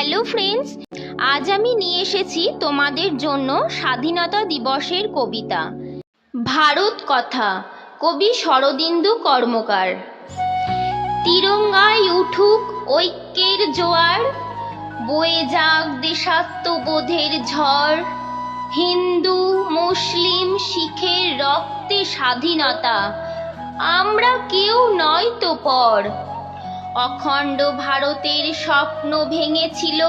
Hello friends আজ আমি নিয়ে এসেছি তোমাদের জন্য স্বাধীনতা দিবসের কবিতা। ভারত কথা, কবি শরদিন্দু কর্মকার। তিরঙ্গায় উঠুক ঐক্যের জোয়ার, বয়ে যাক দেশাত্মবোধের ঝড়। হিন্দু, মুসলিম শিখের রক্তে স্বাধীনতা। আমরা কেউ নয় তো পর। অখণ্ড ভারতের স্বপ্ন ভেঙেছিল,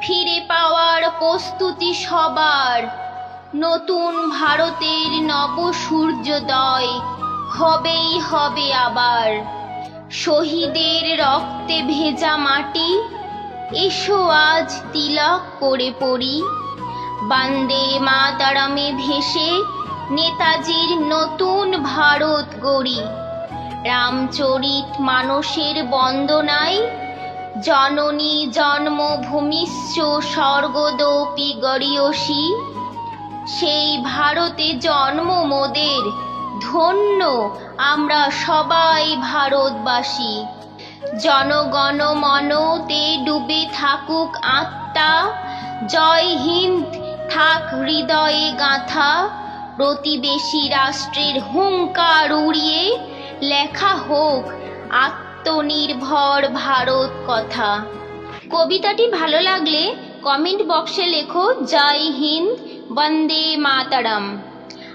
ফিরে পাওয়ার প্রস্তুতি সবার। নতুন ভারতের নব সূর্যোদয় হবেই হবে আবার। শহীদের রক্তে ভেজা মাটি, এসো আজ তিলক করে পড়ি। বান্দে মাতারামে ভেসে নেতাজির নতুন ভারত গড়ি। রামচরিত মানসের বন্দনায় জননী জন্মভূমিশ্চ স্বর্গদৌপি গড়িয়সী। সেই ভারতে জন্ম মোদের ধন্য আমরা সবাই ভারতবাসী। জনগণ মনতে ডুবে থাকুক আত্মা, জয় হিন্দ থাক হৃদয়ে গাঁথা, প্রতিবেশী রাষ্ট্রের হুঙ্কার উড়িয়ে লেখা হোক, আত্মনির্ভর ভারত কথা। কবিতাটি ভালো লাগলে কমেন্ট বক্সে লেখো, জয় হিন্দ, বন্দে মাতারাম।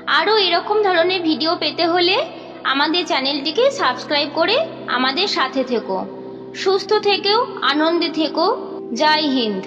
আরও এরকম ধরনের ভিডিও পেতে হলে আমাদের চ্যানেলটিকে সাবস্ক্রাইব করে আমাদের সাথে থেকো। সুস্থ থেকেও, আনন্দে থেকো। জয় হিন্দ।